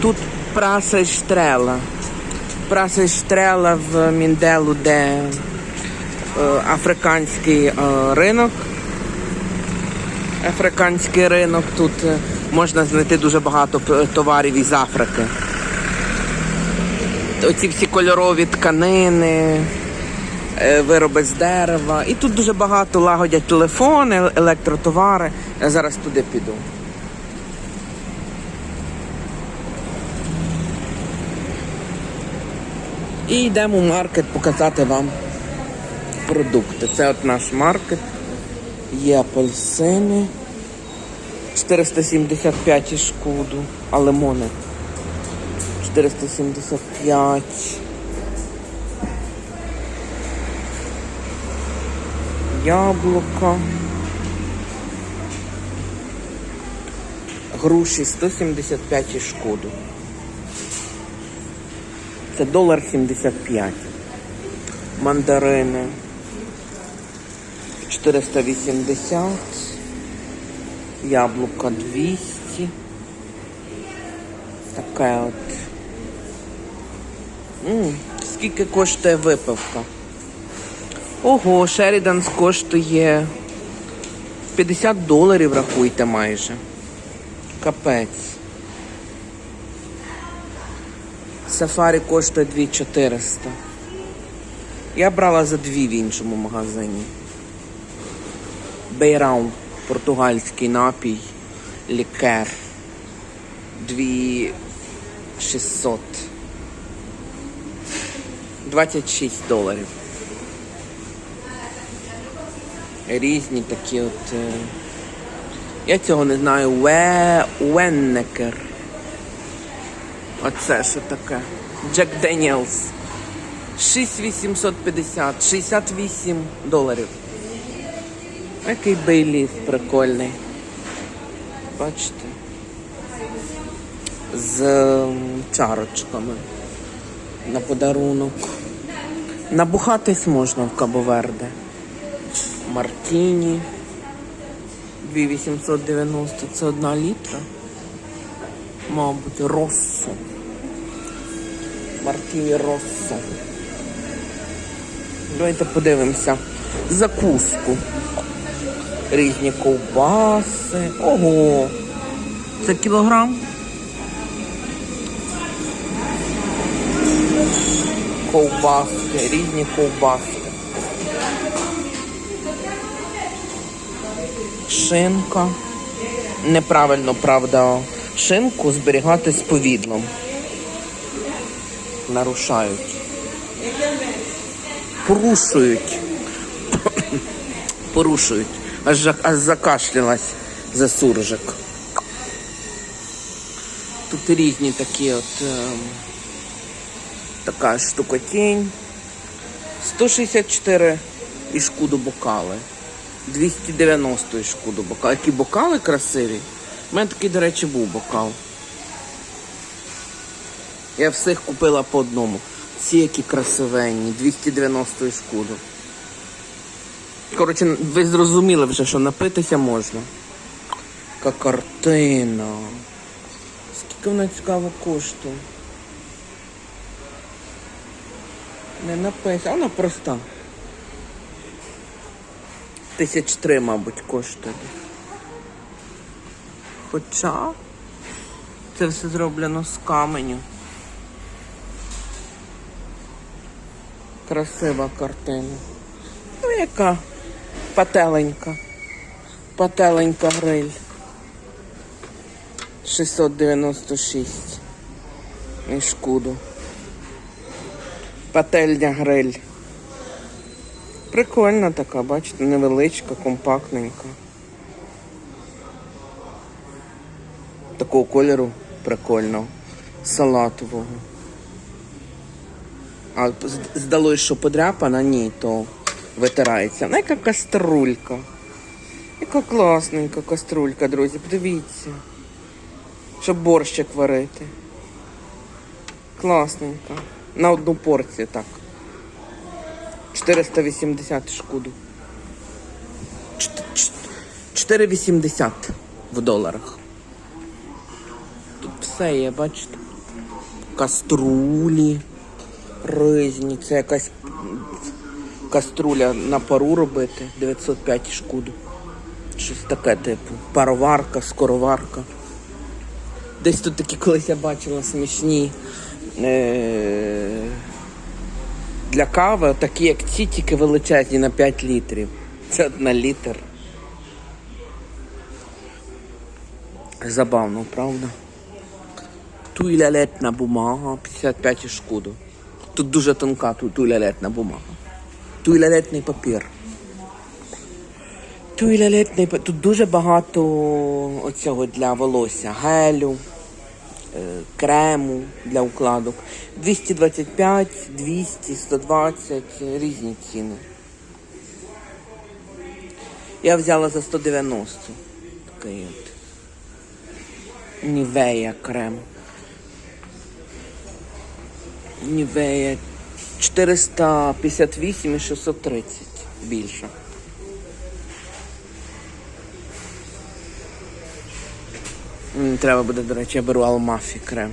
Тут і штрела. Праса і в Мінделу, де е, африканський е, ринок. Африканський ринок. Тут е, можна знайти дуже багато товарів із Африки. Оці всі кольорові тканини, вироби з дерева. І тут дуже багато лагодять телефони, електротовари. Я зараз туди піду. І йдемо в маркет показати вам продукти. Це от наш маркет. Є апельсини. 475 і шкоду, а лимони 475. Яблука. Груші 175 і шкоду. Це долар 75. Мандарини 480. Яблука 200. Таке от. м скільки коштує випивка? Ого, Шеріданс коштує 50 доларів, рахуйте майже. Капець. Сафарі коштує 2400. Я брала за дві в іншому магазині. Бейраун, португальський напій, лікер. 2600. 26 доларів. Різні такі от. е, Я цього не знаю. Уе... Уеннекер. Оце що таке? Джек Деніелс. 6850, 68 доларів. Який бейліс прикольний. Бачите? З ем, чарочками на подарунок. Набухатись можна в Кабоверде. Мартіні. 2890 це одна літра. Мабуть, Россо. Мартіні Россо. Давайте подивимося. Закуску. Різні ковбаси. Ого. Це кілограм. Ковбаски, різні ковбаски. Шинка. Неправильно, правда, шинку зберігати з повідлом. Нарушають. Порушують. Порушують. Аж, аж закашлялась за суржик. Тут різні такі от. ем, така штукотінь. 164 і шкуду бокали. 290 і шкуду бокал. Які бокали красиві. У мене такий, до речі, був бокал. Я всіх купила по одному. Ці які красивенні, 290 і шкуду. Коротше, ви зрозуміли вже, що напитися можна. Яка картина. Скільки вона цікаво коштує? Не написано, вона проста. Тисяч три, мабуть, коштує. Хоча це все зроблено з каменю. Красива картина. Ну, яка пателенька. Пателенька гриль. 696. І шкуду. Пательня гриль. Прикольна така, бачите, невеличка, компактненька. Такого кольору прикольного. Салатового. А здалось, що подряпана, ні, то витирається. Ну, яка каструлька. Яка класненька каструлька, друзі, подивіться. Щоб борщик варити. Класненька. На одну порцію так. 480 шкуду. Чт- чт- 4,80 в доларах. Тут все є, бачите? каструлі різні. Це якась каструля на пару робити. 905 шкуду. Щось таке, типу. Пароварка, скороварка. Десь тут такі колись я бачила смішні. Е- для кави, такі як ці, тільки величезні на 5 літрів. Це на літр. Забавно, правда? Туалетна бумага 55 шкоду. Тут дуже тонка ту- туалетна бумага. Туалетний папір. Туалетний папір. Тут дуже багато оцього для волосся. Гелю, е, крему для укладок. 225, 200, 120, різні ціни. Я взяла за 190. Такий от. Нівея крем. Нівея 458 і 630 більше. Треба буде, до речі, я беру Алмафі крем.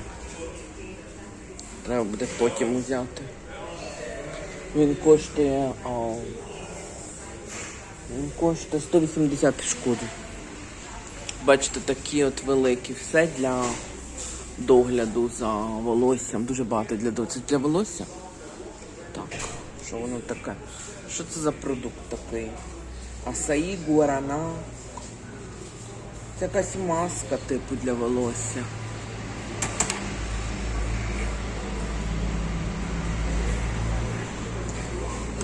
Треба буде потім взяти. Він коштує. О, він коштує 180 шкоди. Бачите, такі от великі. Все для догляду за волоссям. Дуже багато для догляду. Для волосся? Так. Що воно таке? Що це за продукт такий? Асаї гуарана. Це якась маска типу для волосся.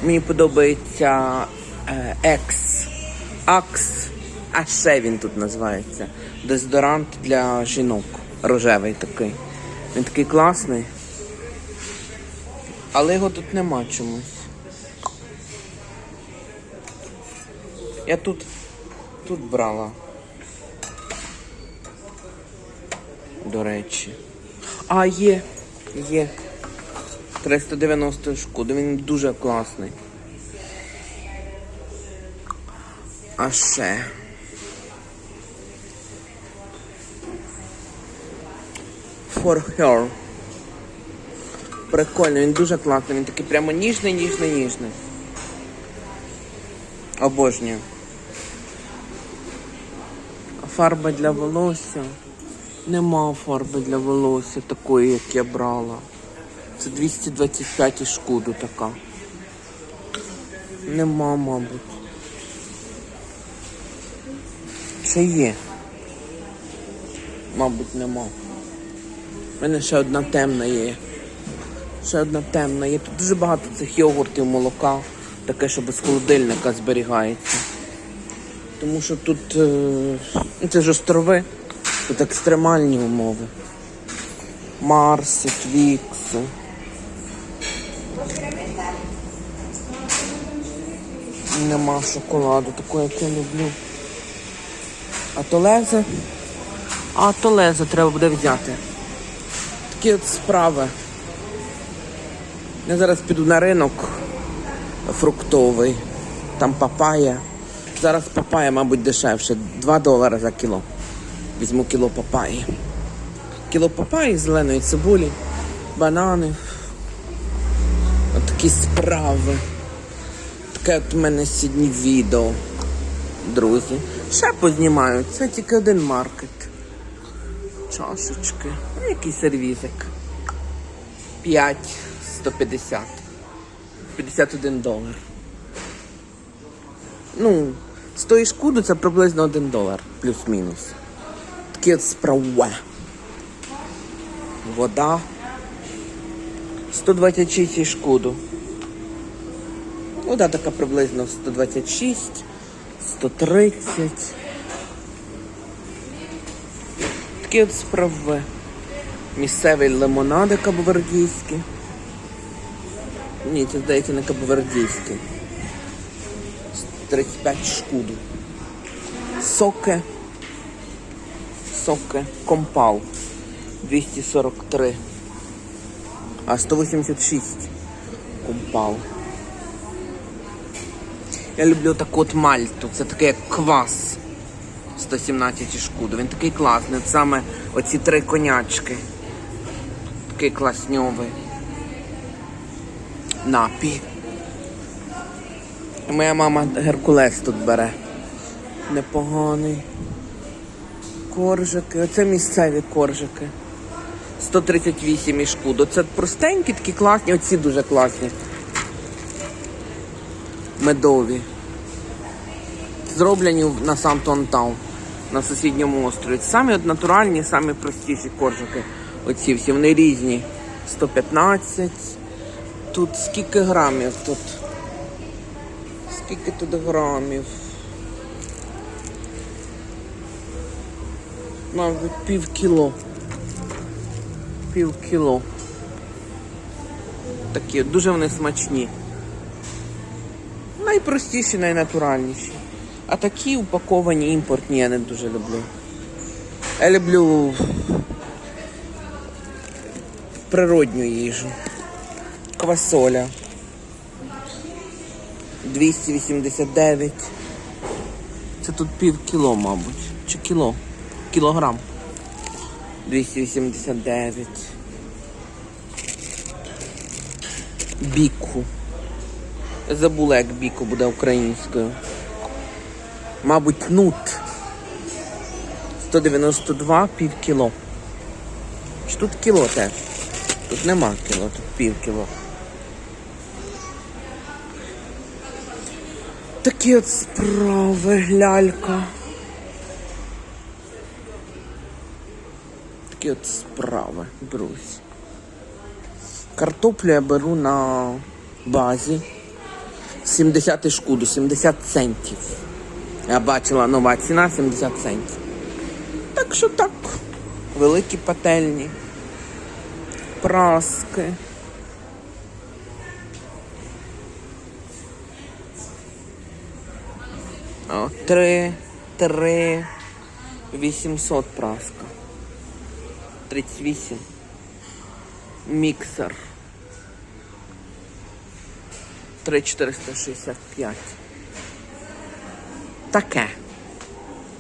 Мені подобається е, екс. Акс. А ще він тут називається. Дезодорант для жінок. Рожевий такий. Він такий класний. Але його тут нема чомусь. Я тут тут брала. До речі. А, є. Є. 390 шкода. Він дуже класний. А ще. For her. Прикольно, він дуже класний. Він такий прямо ніжний, ніжний, ніжний. Обожнюю. Фарба для волосся. Нема фарби для волосся такої, як я брала. Це 225 і шкоду така. Нема, мабуть. Чи є? Мабуть, нема. У мене ще одна темна є. Ще одна темна є. Тут дуже багато цих йогуртів, молока, таке, що без холодильника зберігається. Тому що тут е, ну, це ж острови, тут екстремальні умови. Марси, твікси. Нема шоколаду, такого, як я люблю. А то лезе. А то лезе треба буде взяти. Такі от справи. Я зараз піду на ринок фруктовий. Там папая. Зараз папая, мабуть, дешевше. 2 долари за кіло. Візьму кіло папаї. Кіло папаї, зеленої цибулі, банани. От такі справи. Таке от у мене сьогодні відео, друзі. Ще познімаю. Це тільки один маркет. Чашечки. Ну, який сервізик. 5 150. 51 долар. Ну, з тої шкуди це приблизно 1 долар, плюс-мінус. Такі от справи. Вода. 126 і шкоду. Вода така приблизно 126, 130. Такі от справи. Місцевий лимонад кабовердійський. Ні, це здається не кабовердійський. 35 шкуду. Соки. Соки. Компал. 243. А 186. Компал. Я люблю таку от мальту. Це таке як квас. 117 шкуду. Він такий класний. От саме оці три конячки. Такий класньовий. Напій. Моя мама Геркулес тут бере. Непоганий. Коржики. Оце місцеві коржики. 138 мішку. Це простенькі, такі класні, оці дуже класні. Медові. Зроблені на сам Тонтау, на сусідньому острові. Самі от натуральні, самі простіші коржики. Оці всі, вони різні. 115. Тут скільки грамів тут? Скільки тут грамів? Мабуть, пів кіло. Пів кіло. Такі дуже вони смачні. Найпростіші, найнатуральніші. А такі упаковані імпортні я не дуже люблю. Я люблю природню їжу. Квасоля. 289. Це тут пів кіло, мабуть. Чи кіло? Кілограм. 289. Біку. Забула, як біку буде українською. Мабуть, нут. 192 пів кіло. Чи тут кіло теж? Тут нема кіло, тут пів кіло. Такі от справи, лялька. Такі от справи, друзі. Картоплю я беру на базі. 70 шкуду, 70 центів. Я бачила нова ціна 70 центів. Так що так, великі пательні, праски. О, три, три, 800 праска. 38. Міксер. 3465. Таке.